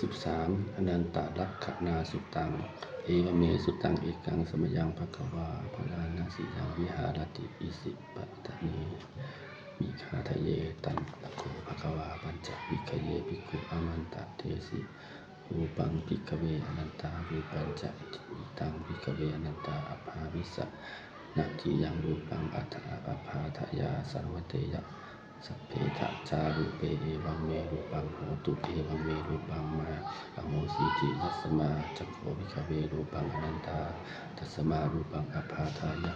สิบสามอนันตลักขณาสุตัง เอวเมสุตังเอกังสมยังภควาพลานาสิยังวิหารติอิสิปัตตเนมิคาทะเยตันตะโกภควาปัญจวิคเยภิกขุอมันตะเทสิรูปังภิกเวอนันตารูปัญจอิตังภิกเวอนันตาอภาวิสะนาทิยังรูปังอัฏฐอภาทยาสารวเตยะ สัพเพทะจารุเปเอวังเมรูปังโหตุเอวังเมรูปังมาอโมสีติยัสมาจักโควิคเวรูปังอนันตาทัสมารูปังอภาทายะ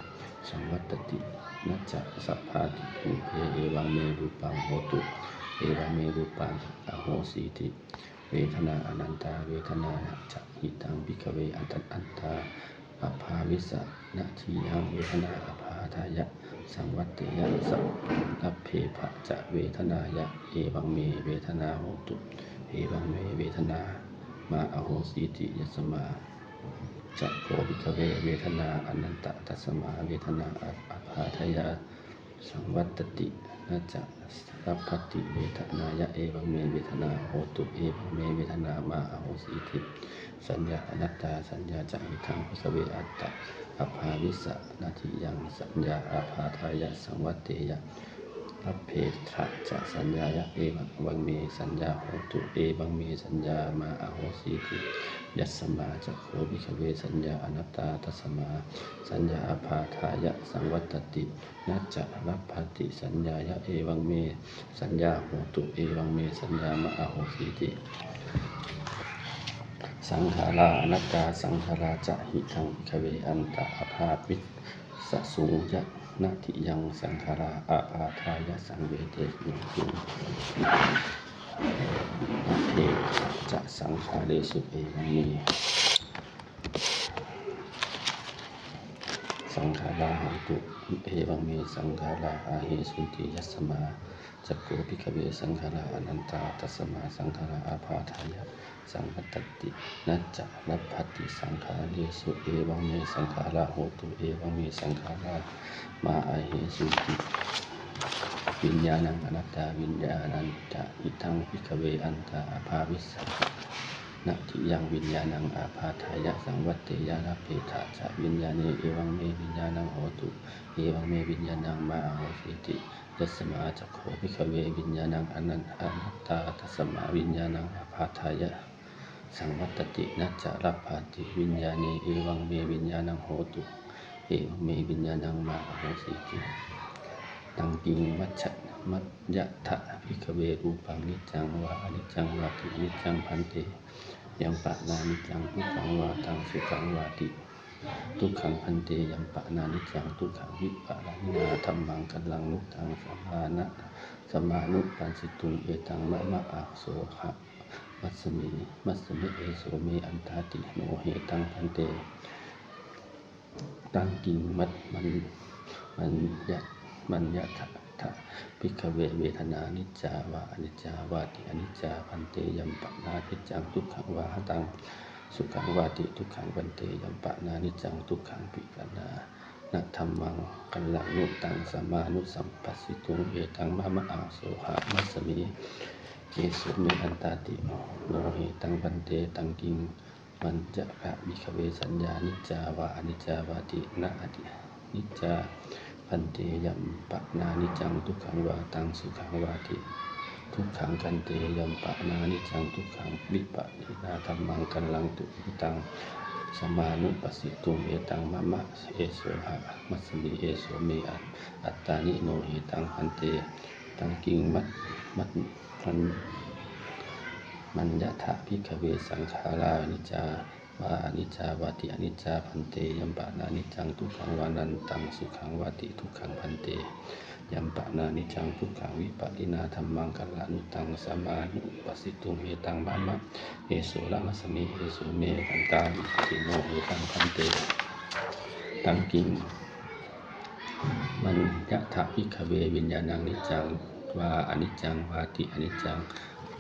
สังวัตตินัจจะสัพพาติภูเพเอวังเมรูปังโหตุเอวังเมรูปังอโหสีติเวทนาอนันตาเวทนาจะหิตังวิคเวอันตันอันตาอภาวิสะนาทียังเวทนาอภาทายะ สังวัตติยะสัพพเพภะจะเวทนายะเอวังเมเวทนาโหตุเอวังเมเวทนา มาอโหสิติยสมาจะโควิคเวเวทนาอนันตตัสมาเวทนาอภาทยาสังวัตตินาจะรับพติเวทนายะเอวังเมเวทนาโหตุเอวังเมเวทนามาอโหสิติสัญญาอนัตตาสัญญาจะหิทังพุสเวอัตตะ อภาวิสะนาทิยังสัญญาอาภาทายะสังวัตเตยะรัพเพทะจะสัญญายะเอวังเมสัญญาโหตุเอวังเมสัญญามาอโหสิติยัสมาจะโควิคเวสัญญาอนัตตาตัสมา สัญญาอาภาทายะสังวัตตินัจจะรับพติสัญญายะเอวังเม สัญญาโหตุเอวังเมสัญญามาอโหสิติ สังขาราอนัตตาสังขาราจะหิทังคเวอันตะอภาวิสสุงยะนาทิยังสังขาราอาภาทายะสังเวเทนิยุงเทจะสังขาเรสุเอวังเมสังขาราหันตุเอวังเมสังขาราอาเหสุนติยัสมาจักโกภิกขเวสังขาราอนันตาตัสสมาสังขาราอาภาทายะ สังคตตินัจจะนัพพติสังขาเรสุเอวังเมสังขาราโหตุเอวังเมสังขารามาอาเหสุติวิญญาณังอนัตตาวิญญาณังจะอิทังพิกเวอันตาอาภาวิสสะนะทิยังวิญญาณังอาภาทายะสังวัตเตยาลเพทะจะวิญญาณเอวังเมวิญญาณังโหตุเอวังเมวิญญาณังมาอาโหสิติยัสมาจักโขพิกเววิญญาณังอนันอนัตตาทัสสมาวิญญาณังอาภาทายะ สังวัตตินัจจารับภาติวิญญาณีเอวังเมวิญญาณังโหตุ เอวังเมวิญญาณังมาโหสิติตังกิงมัจฉะมัจยะทะพิกเวรูปังนิจังวาอนิจังวาตินิจังพันเตยัมปะนานิจังทุกขังวาตังสุขังวาติทุกขังพันเตยัมปะนานิจังทุกขังวิปะลานินาธรรมังกัลลังนุตังสมานะสมานุปันสิตุงเอตังมะมะอาโสหะ มัสมิมัสมิเอโสเมอันตาติโนเหตังพันเต ตั้งกิ่งมัดมันมันยัดมันยัทะทะพิกเวเวทนานิจจาวาอนิจจาวาติอนิจจาพันเตยัมปะนาทิจังทุกขังวาหตังสุขังวาติทุกขังพันเตยัมปะนานิจจังทุกขังปิกนานะธรรมังกัลลังนุตังสมานุสัมปัสสิตุเอตังมะมะอาโสหะมัสมิ เยสุเมอันตาติโนเหตังพันเตตังกิงมันจะพระมิขเวสัญญานิจาวาอนิจาวาตินาอตินิจาพันเตยมปะนานิจังทุกขังวาตังสุขังวาติทุกขังกันเตยมปะนานิจังทุกขังวิปะนินาธรรมังกันลังตุหิตังสมานุปัสสิตุเอตังมะมะเอโสหะมัสมิเอโสเมอัตอัตตานิโนเหตังพันเตตังกิงมัดมัด พันมัญญทะพิกเวสังขารานิจาวาอนิจาวาติอนิจจาพันเตยัมปะนานิจังทุกขังวานันตังสุขังวาติทุกขังพันเตยัมปะนานิจังทุกขังวิปัสสินาธรรมังกัลลานุตังสมานุปสิตุงเฮตังมะมะเอโสละมัสมิเอโสเมตันตาวิติโนเฮตังพันเตตังกิงมันยะถะพิกเววิญญาณังนิจัง วาอนิจจังวาติอนิจจัง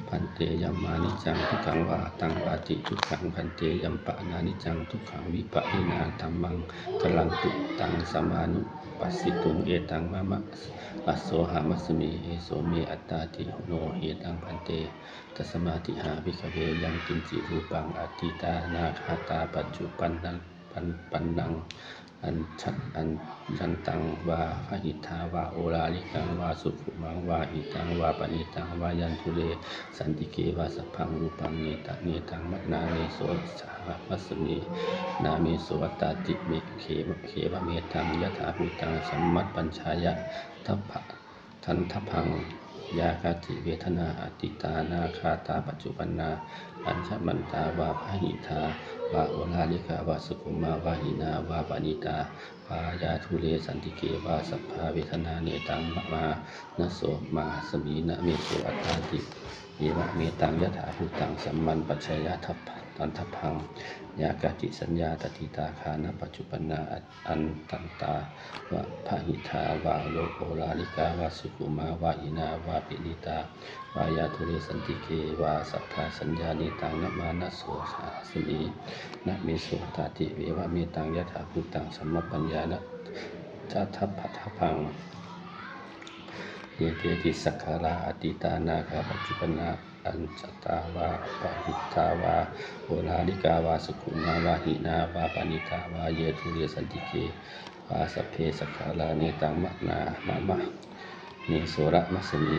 พันเตยัมมานิจจังทุกขังวาตังวาติทุกขังพันเตยัมปะนานิจจังทุกขังวิปะนินาธรรมังกลังตุตังสมานุปัสสิตุงเอตังมะมะอัสโสหามัสมิเอโสเมอัตตาติโนเอตังพันเตตสมาติหาภิกเวยังกินจิรูปังอติตานาคาตาปัจจุปันนังปันปันนัง อันชัดอันยันตังวาพหิทาวาโอลาลิกังวาสุขุมังวาหิตังวาปณิตังวายันทุเลสันติเกวาสัพพังรูปังเนตเนตังมันาเนโสสามัสสมินาเมโสวัตตาติเมเขมเขวเมตังยะถาภูตังสัมมัตปัญชายะทัพพะทันทพัง ยากาติเวทนาอติตานาคาตาปัจจุบันนาอัญชมันตาวาพหิทาวาโอลาลิกาวาสุขุมาวาหินาวาปานิตาวายาทุเรสันติเกวาสัพพาเวทนาเนตังมะมานโสมาสมีนะเมโสอัตตาติเยวะเมตังยะถาภูตังสัมมันปัจจยะทัพ ตันทพังยากาจิสัญญาตติตาคานะปัจจุบันาอันตันตาวะพหิทาวาโลโอลาลิกาวาสุขุมาวาหินาวาปินิตาวายาทุเรสันติเกวาสัทธาสัญญานิตังนมานะโสสาสมีนะเมโสตาติเววะเมตังยะถาภูตังสัมมปัญญานะทัทพะทพังเยเตติสักขาราอติตานาคาปัจจุปนา อัญจตาวาปะหิตาวาโอลาลิกาวาสุขุมาวาหินาวาปานิตาวาเยทุเรสันติเกวาสเพสกขาราเนตังมะนามะมะเมโสระมัสมี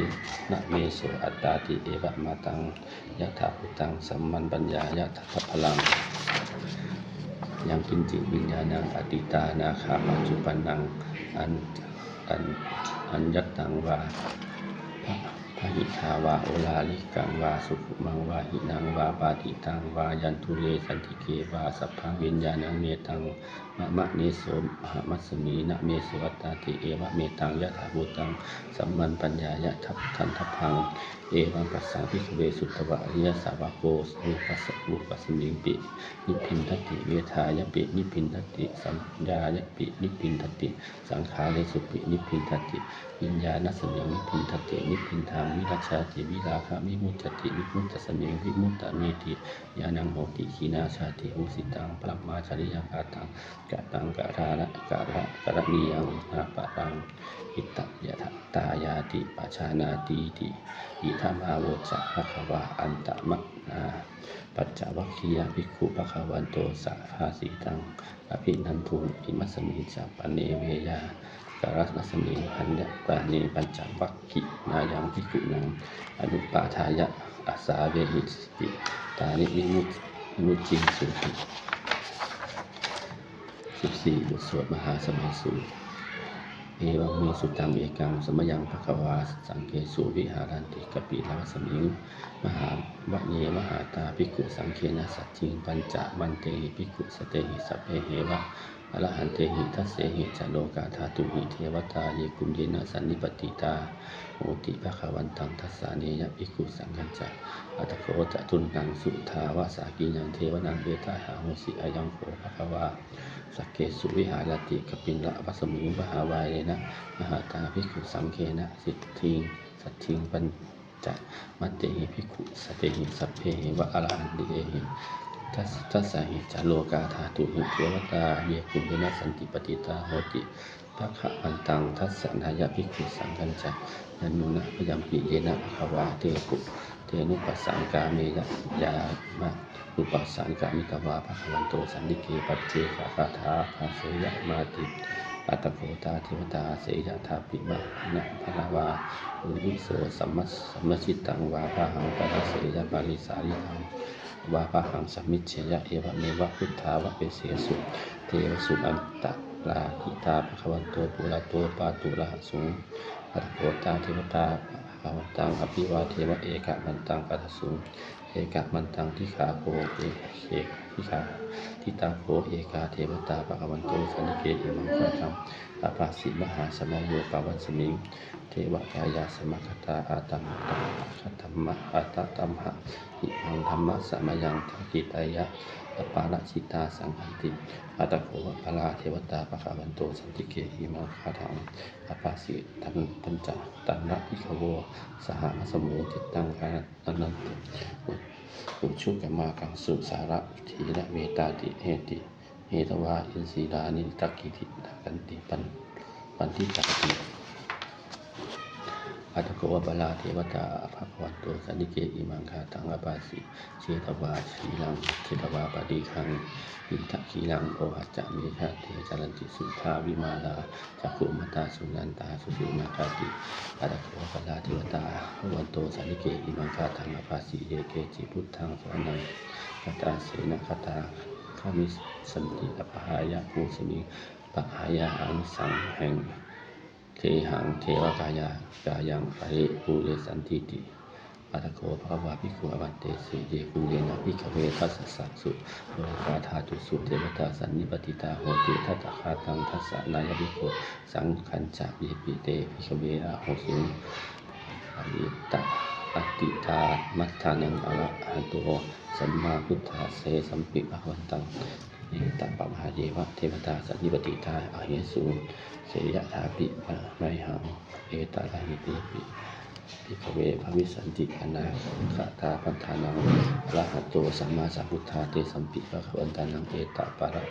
นะเมโสอัตตาติเอวะมาตังยะถาพุตังสัมมันปัญญายะทัพพลังยังกินจิวิญญาณังอติตานาคาปัจจุปันนังอันอันอันยัตตังวา พระหิทาวาโอลาลิกังวาสุขุมังวาหินังวาปาติตังวายันทุเลสันติเกวาสัพพวิญญาณังเมตัง มะมะเนโสมหามัสมีนะเมโสวัตตาติเอวะเมตังยะถาภูตังสัมมันปัญญายะทัพทันทพัง เอวังปัสสาภิกขเวสุตตวะอริยสาวะโกสุปัสสุปัสสมิงปิ นิพินทติเวทายปิ นิพินทติสัญญายปิ นิพินทติ สังขารสุปิ นิพินทติ วิญญาณสมิงนิพินทตินิพินทางวิรัชาติวิราคะวิมุตติวิมุตตสมิงวิมุตตเมติยานังโหติขีนาชาติอุสิตังปรมาจริยังกาตังกะตังกะทานะกะระกะระนียังนาปะตังอิตตยะทตายาติปชานาตีติอิธรรมาโวจะภะคะวะอันตะมะนาปัจจวัคคียภิกขุปะคะวันโตสาภาสีตังอภินันทุอิมัสมิจาปเนเวยาการัสสมิพันยะปาเนปัญจวัคคีนายังภิกขุนังอนุปาทายะอาสาเวหิสติตานิวิมุตติมุจิสุขิ สิบสี่บทสวดมหาสมัยสูตรเอวังเมสุตังเอกังสมยังภควาสังเกสุวิหารันติกปิลวัสมิง มหาวะเยมหาตาภิกขุสังเคนะสัจจิงปัญจมันเตหิภิกขุสเตหิสัพเพเหวะอรหันเตหิทัสเสหิจโลกาธาตุหิเทวตาเยกุมเยนะสันนิปติตาโอติภควันตังทัสสาเนยภิกขุสังฆัญจะอัตโคจะตุนนังสุทาวาสากีนังเทวนังเวทาหาโหสิอายังโขภควา สักเกสุวิหารติกปินละวัสมิงมหาวายเลยนะมหาตาภิกขุสังเคนะสิทธิงสัทธิงปัญจมัตเตหิภิกขุสเตหิสัพเพหิวะอรหันติเอหิทัสทัสสหิจโลกาธาตุหิเทวตาเยกุมเยนะสันติปฏิตาโหติภะคะอันตังทัสสนายะภิกขุสังกัญจยันนุนะพยัมปิเยนะภควาเตปุ เตนุปัสสังกาเมยะยามะอุปัสสานกามิกวาภะคะวันโตสันนิเกปัจเจกาคาถาภาเสยะมาติอัตโกตาเทวตาเสยะทาปิมะนะภะละวาอุริโสสัมมัสสัมมชิตังวาภะหังปะระเสยะปาริสาริทังวาภะหังสัมมิเชยะเอวะเมวะพุทธาวะเปเสสุเทวสุอันตะลาหิตาภะคะวันโตปุระโตปาตุระหะสุอัตตโกตาเทวตา ภะวันตังอภิวาเทวะเอกะมันตังปัสสุเอกะมันตังทิขาโคเอเอกทิขาทิตาโคเอกาเทวตาปะคะวันโตสันิเกอิมังคะตังอภาสิมหาสมโยปาวันสมิงเทวกายาสมคตาอาตัมตังคัตธรรมะอาตตัมหะหิมังธรรมะสมยังทักิตายะ อปาราชิตาสังคันติอัตโขวะพลาเทวตาปะคะวันโตสันติเกหิมังคะตังอาภาสิตันปัญจตันระพิขโวสหมสมุทิตังกานันติอุชุกมากังสุสาระทีละเมตาติเหติเหตวาอินสีลานิตักกิติตักันติปันวันที่สามสิ อัตโกวะบาลาเทวตาภควันโตสันนิเกอิมังคาตังอปาสิเชตวาชีลังเชตวาปฏิคังอิทะขีลังโอหัจจะเมฆะเทจารันติสุทาวิมาลาจักขุมตาสุนันตาสุสุนาคาติอัตโกวะบาลาเทวตาภควันโตสันนิเกอิมังคาตังอปาสิเยเกจิพุทธังสวนังคตาเสนคตาคามิสันติอปหายะภูสมิปหายะอังสังแห่ง เทหังเทวกายากายังปะเรภูเรสันติติอัตโกภาวะภิกุอวันเตสีเยกุเรนะภิกเวทัสสะสะสุโลกาธาตุสุเทวตาสันนิปติตาโหติทัตตะคาตังทัสสะนายภิกุสังขันจะวิปิเตภิกเวอะโหสุอริตะอติตามัทธานังอะระหะโตสัมมาพุทธาเสสัมปิภะวันตัง เอตัปปะมหาเยวะเทวตาสันนิปติตาอาเหสุเสยถาปิปะไมหังเอตาลาหิติปิปิกเวภวิสันติอนาคตาปัฏฐานังอรหัตโตสัมมาสัมพุทธาเตสัมปิภะคะวันตานังเอตปะระ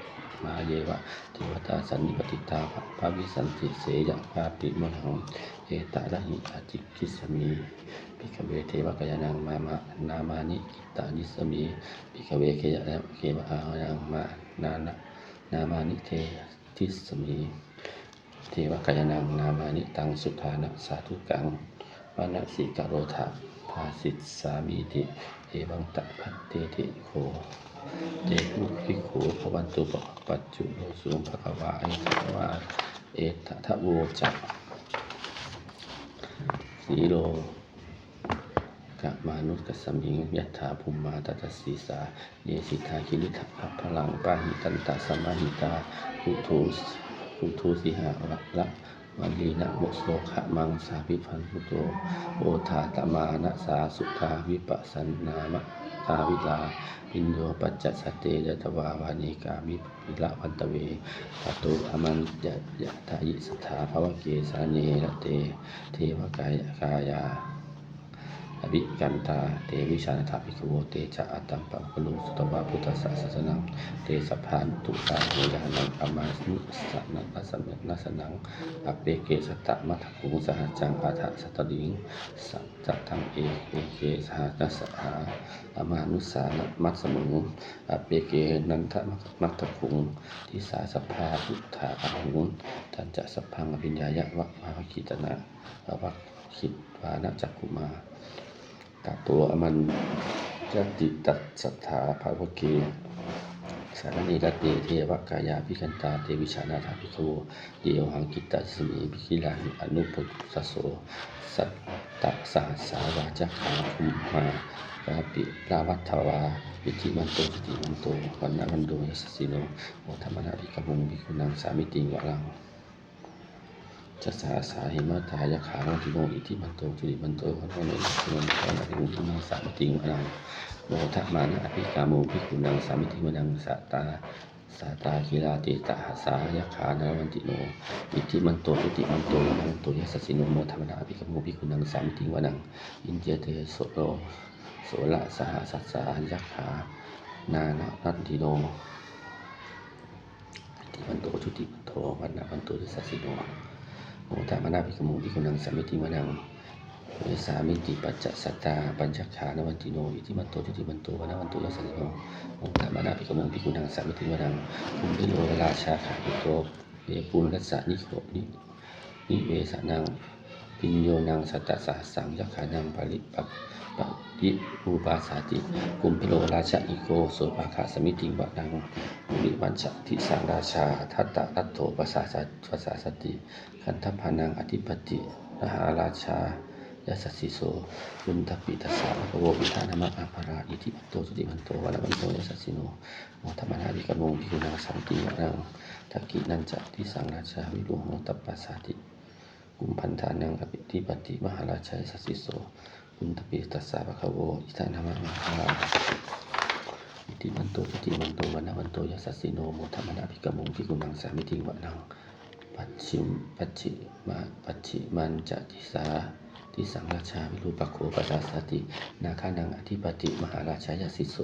มาเยวะเทวตาสันนิปติตาภะวิสันติเสยภาปิมหังเอตาลาหิอาจิกิสมีปิกเวเทวกายานังมามานามานิกิตานิสมีปิกเวเขยะเขวะอานังมา นานะนามานิเททิสมีเทวกายนังนามานิตังสุทานะสาธุกังวานะสีกโรธาภาสิตสามีติเอวังตะพัตเตติโคเตมุขิโขภวันตุปปัจจุโลสุงภะควาอภะควาเอตทะโวจักสีโละมานุสกสมิงยัตถาภูมิมาตตสีสาเยสิทาคิริทะพลังปาหิตันตสมาหิตาภูทูสพุทโธสิหะระละวันลีนะโมโสขะมังสาพิพันพุโธโอทาตมานะสาสุทาวิปัสสนามะตาวิลาปินโยปัจจสเตยตวาวานิกามิปิละพันตเวปตุอมันยะยะทายิสถาภวเกสาเนระเต เทวกายกายา อภิกันตาเตวิชานาถาภิกขโวเตจะอัตตัมปังปะลุสุตวาพุทธศาสนังเตสพานตุตาโยยานังอามานุสสนังนัสเมนัสนังอเปเกสตะมัทคุงสหจังอาทะสตดิงสัจจตังเอเอเกสหนัสหาอามานุสานมัสสมุงอเปเกนันทมัทคุงทิสาสัพพาพุทธาอาหุงทันจะสัพพังอภิญญายะวะวาคิตนาวัคคิดวานะจักขุมา ตาตัวอมันจติตัสสัทธาภาวเกสารณีรตเตเทวกายาพิคันตาเตวิชานาถาภิโวเดียวหังกิตตสมีภิกิลาหิอนุปสสโสสัตตสหัสาวาจักขาคุมมากาปิลาวัตถวาวิธิมันโตสติมันโตวันนวันโดยสสิโนโอธรรมนาภิกขมุงภิกขุนังสามิติงวะลัง จัสาสาหิมาตายะขาวันติโนอิทิมันโตจุลิมันโตพระโนอิทิมันโตนะติมุทินังสามิติงวนังโมทะมานะอภิกาโมภิกขุนังสามิติงวนังสัตาสาตาคิราติตาหาสายะขานรวันติโนอิทิมันโตจุติมันโตวนังโตยัสสสิโนโมทะมนะอภิกาโมภิกขุนังสามิติงวนังอินเจเตโสโลโสละสหสัสสายขานานะนัตติโนอิทิมันโตจุติมันโตวันนะวันโตยัสสสิโน โมทามนาภิกขโมภิกขุนังสามิติวนังเวสามิติปัจจสัตตาปัญจขานวันติโนอิทิมันโตจุติมันโตวนาวันโตยสันโนโมทามนาภิกขโมภิกขุนังสามิติวนังภูมิโลราชาขาภิโตเวปุณรัสสนิโคนินิเวสานัง ปิญโยนังสัตตสหัสสังยักขานังปริปัปปะยิรูปาสาติกุมพิโลราชาอิโกโสภาคาสมิติวะนังปุริวันชะทิสังราชาทัตตะรัตโถปสาสะปสาสติคันธพานังอธิปติมหาราชายาสสสิโสยุนทปิตัสสะภะโววิธานามะอาภาราอิทิปัตโตสุติมันโตวะนะวันโตยาสสสิโนโมธรรมนาวิกโมภิกขุนาสัมติวะนังทักกินันจะทิสังราชาวิรุโหตัปปัสสาติ กุมพันธานังอภิธิปติมหาราชายสัสสิโสยุนทปิตัสสะภะคะโววิธานามะอาภาราอิทิมันโตสุติมันโตวะนวันโตยาสสิโนโมธรรมนาวิกโมภิกขุนังสามิติวะนังปัจฉิมปัจฉิมาปัจฉิมันจะทิสาทิสังราชาวิรูปโขปัสสาสติ นาคานังอธิปติมหาราชายสิโส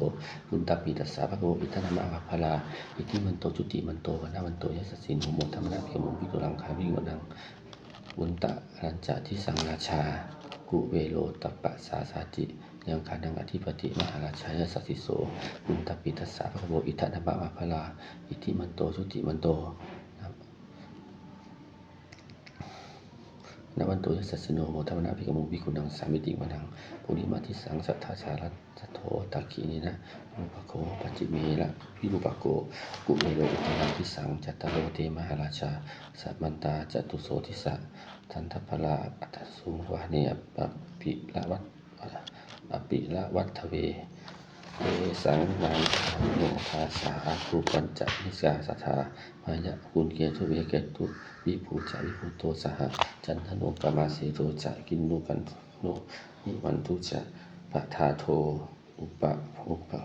กุณตปิตัสสะภะคะโวอิทธนามะภพลาอิทิมันโตจุติมันโตวันาวันโตยัสสสินโหโมธรรมนาภิกมุวิกุลังคาวิงวนัง ปุณตะรัญจาที่สังราชา กุเวโลตัปปะสาสาติยังคานังอธิปติมหาราชายสัสิโสปุณตปิทัสสะภะคะโวอิทธนามะภพลา อิทิมันโตสุติมันโต นวันโตยัสสสิโนโมทัมนาภิกมุวิกุณังสามิติวนังปุริมาทิสังสัทธาชาลัตสโทตักขีนินะรูปโกปัจจิเมละวิรูปโกกุเมโลอุตตังทิสังจัตตโรเตมหาราชาสัมมันตาจตุโสทิสะทันทพลาอัตสุวาเนยปปิละวัตปปิละวัตเวเอสังนังโนภาสาภูปัญจนิสาสัทธามายะคุณเกียรตุเวเกตุ วิภูจาวิภูโตสหจันทโนกามาเสโตจะกินนุกันโนนิวันทุจะปะทาโทอุปะอุปะ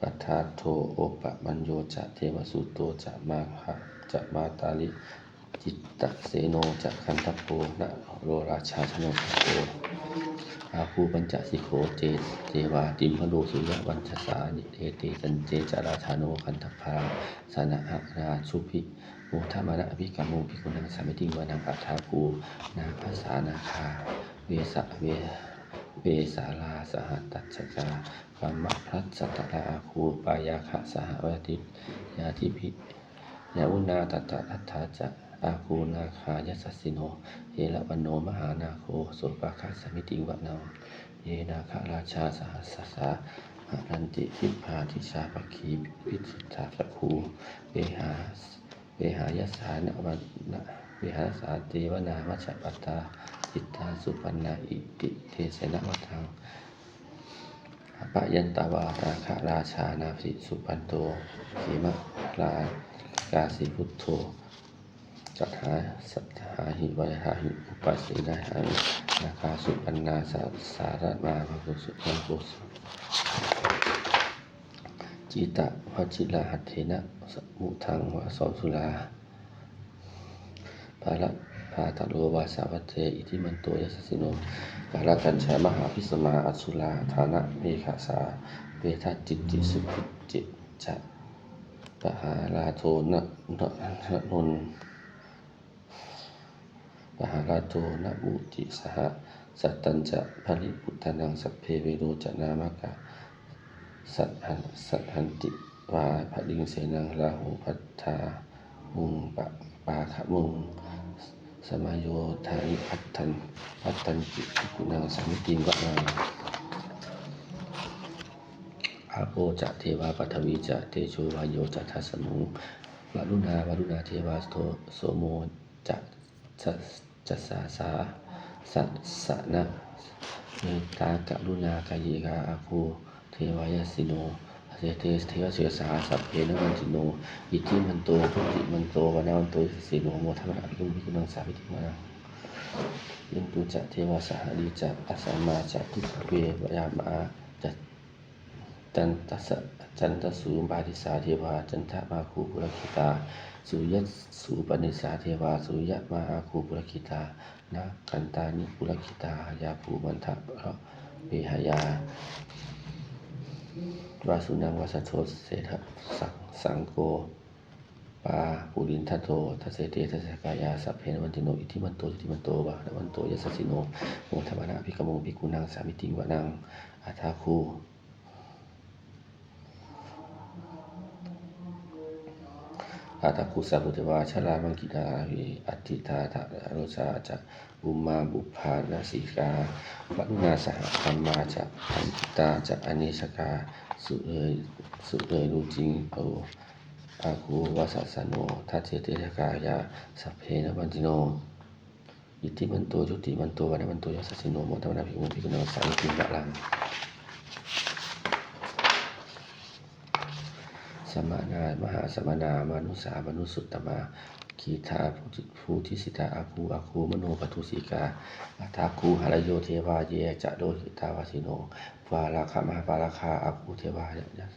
ปัทาโทโอปะมัญโยจะเทวสุโตจะมาหะจะมาตาลิ จิตตเสโนจะคันทโพนะโรราชาชโนโตอาภูปัญจสิโขเจเจวาติมพโลสุยวัญชสานิเอเตจันเจจาราชาโนคันทพาสนะหราชุพิโมทมานะอภิกรรมโมภิกุณังสามิติวานังอัฏฐาภูนาภาษานาคา เวสะเวเวสาลาสหัตตัจจาปัมมะพลัสสตตาอาภูปายาคะสหวติยาทิพิยาอุนาตตะอัฏฐาจะ อาคูนาคายัสสิโนเอระวันโนมหานาโคโสปะคะสมิติวะนังเยนาคาราชาสหัสสสาหานันติทิพาทิชาปคีวิสุทธาสคูเวหาเวหายสานวันนะเวหาสาเตวนามัชฌปตตาจิตตาสุปันนาอิติเทเสนวัฏังปะยันตาวาตาคราชานาภิสุปันโตเขมะลากาสิพุทโธ สัทธาสัทธาหิวายหาหิอุปัสสินาหังนาคาสุปันนาสาสารมาภกุสุปังกุสุจิตะวจิลาหัตเถนะสมุทังวะสอสุลาภาละภาตะโลวาสาวัตเทอิทิมันโตยัสสสิโนกาลกันชามหาพิสมาอสุลาฐานะเมฆาสาเวทัจิตติสุขิจิตจะปหาลาโทนะนะนน มหาราโตนะมุติสหสัตตัญจะภริพุทธนังสัพเพเวโรจนามกะสัตหันสัตหันติวาภดิงเสนังลาหูพัทธามุงปะปาขะมุงสมายโยธานิพัทธันพัทธันติภิกขุนังสามิติงวะนังอาโปจะเทวาปัทวีจะเตโชวายโยจะทัสมุงวรุณาวรุณาเทวาโสโสโมจะ จะจะสาสาสัสนะเมตตากรุณากายกาอาภูเทวายสิโนเสเทเทวเสสาสัพเพนะมันติโนอิทิมันโตทุติมันโตวนามันโตสิโนโมทัมนะภิกขุภิกขุนังสาวิติมานังยันตุจะเทวสหดีจะอัสมาจะทุกเววยามาจะจันตสจันตสูบาทิสาเทวาจันทมาคูปุรคิตาสุยัสุปนิสาเทวาสุยะมาอาคูปุรคิตานากันตานิปุรคิตายาภูมันทะเราะเปหายาวาสุนังวาสโชเศธสังสังโกปาปุรินทัตโตทัสเสเตทัสกายาสัพเพนวันติโนอิทิมันโตอิทิมันโตวะนวันโตยัสสิโนโมทวนาภิกขโมภิกุนังสามิติวะนังอัฏฐาคู อาตาคุสัพพุทธวาชรามังกิดาวิอัติตาทะโรชาจะบุมาบุพานาสิกาวันุนาสหธรรมาจะพันติตาจะอเนชกาสุเลยสุเลยรู้จริงโออาคูวาสัสสโนทัตเจเตชกายาสัพเพนะวันติโนอิติมันโตจุติมันโตวันมันโตยัสสสิโนโมทวนาภิกขุภิกขุนังสามิติบะลัง ส มานามหาสมานามนุสามนุสุตตมาขีธาภูทิสิตาอาคูอาคูมโนปทุสิกาอัตาคูหรโยเทวาเยจะโดหิตาวาสิโนวาราคามหาปาราคาอาคูเทวายะ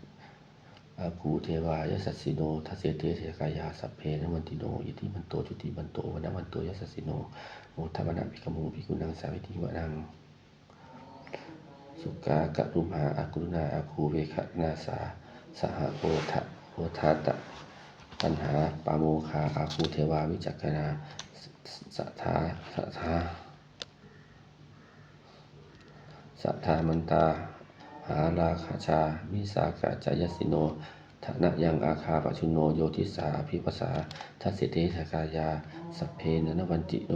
อาคูเทวายสัสสิโนทัสเสเตเทกายาสัพเพนวันติโนอิติมันโตจุติมันโตวันวันโตยัสสสิโนโอทัพนะภิกขมุภิกุนังสาวิติวะนังสุกากะรุมหาอากุณาอาคูเวคนาสา สหโอทะโอทาตะปัญหาปาโมคาอาคูเทวาวิจักนาสัทธาสัทธาสัทธามันตา หาราคาชามิสากะจายสิโนทนะยังอาคาปชุโนโยทิสาภิปัสาทัสสิเตสกายาสัพเพนนวันติโน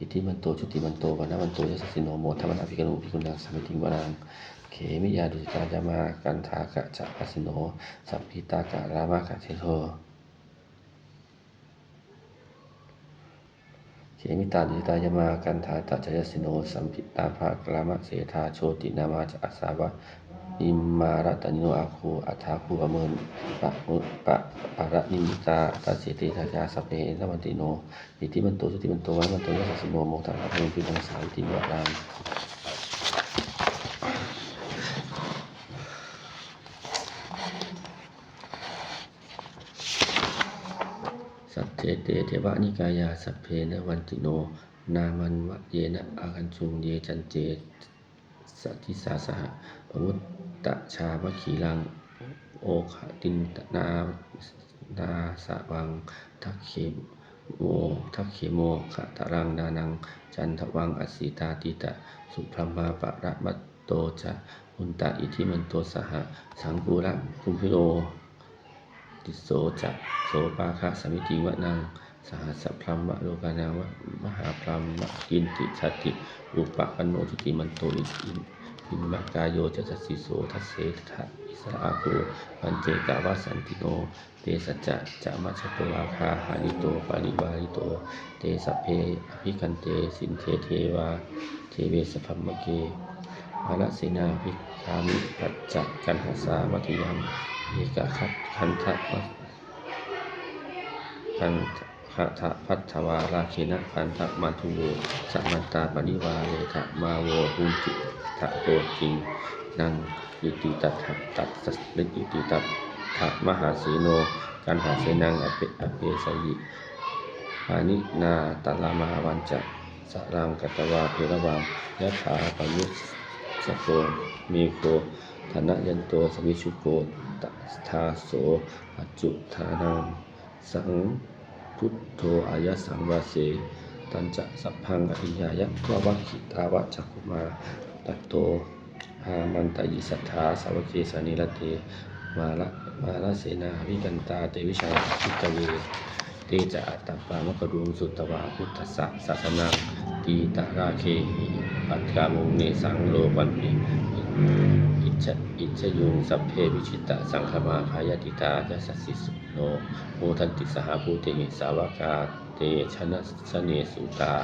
อิทิมันโตชุติมันโตวันนวันโตยัสสิโนโมทัมนาภิกขุภิกขุนังสัมมิติวรัง เขมิยาดุจตายามากันทากะจะปัสสิโน สัพพิตากะรามากะเทโทเขมิตาดุจตายามากันทาตะจยสิโน สัมพิตาภากรามะเสธาโชตินามาจะอาสาวะนิมมารตนิโนอาคูอัฏฐาคูอเมินปะมุปะปะระนิมิตาตัสเสติทายาสัพเพนวันติโนอิทิมันโตสุติมันโตวันมันโตยัสสิโนโมทังอัปปะพินังสาวิติวะรัง สัพ เทเตเทวะนิกายาสัพเพนวันติโน นามันวะเยนะอาคันจุงเยจันเจสัทิสาสหะปมุตตะชาวะขีรังโอคตินตนานาสะวังทักเขโมทักเขโมขะตะรังนานัง จันทวังอสีตาติตะ สุพรมาปะระมัตโตจะอุนตะอิทิมันโตสห สังกุระคุมพิโร ติโสจะโสปาคะสมิติวะนังสหัสะพรัมมะโลกานาวะมหาพรัมะกินติชัติอุปะปนโนจุติมันโตอิอินอินมะกายโยจะสัสสิโสทัสเสทะอิสระอาโกปัญเจกาวาสันติโนเตสัจจะจะมัชฌโตอาคาหานิโตปาริวาริโตเตสัพเพอภิคันเตสินเทเทวาเทเวสพัมมะเกภาลเสนาภิกขามิปัจจกันหาสาวัตยัม เอกคัตคันทะวะคันทะทะพัทธวาราเคนะคันทะมาทุโวสัมมันตาปริวาเลทะมาโวหุนติทะโกจิงนังอิติตัตถะตัตสลิอิติตัตถะมหาสีโนกันหาเสนังอเปอเปสยิปานินาตลามหาวันจะสรังกัตวาเพระวังยะถาปยุสสโกเมโกธนะยันโตสวิชุโก ตัทาโสอจุทานังสังพุทโธอายะสังวาเสตันจะสัพพังอภิญญายะก็วัคขิตาวะจักุมาตัตโตอามันตยิสัทธาสาวกเกสานิรเตมาละมาละเสนาวิกันตาเตวิชาพิตเวเตจะอัตตปามกรุงสุตวาพุทธสสะศาสนังตีตะราเคหิปัจกามุงเนสังโลวันปิ อิจอิชยุงสัพเพวิชิตะสังฆมาพายติตาจะสัสสิสุโนโมทันติสหภูตหิสาวกาเตชนะสเนสุตา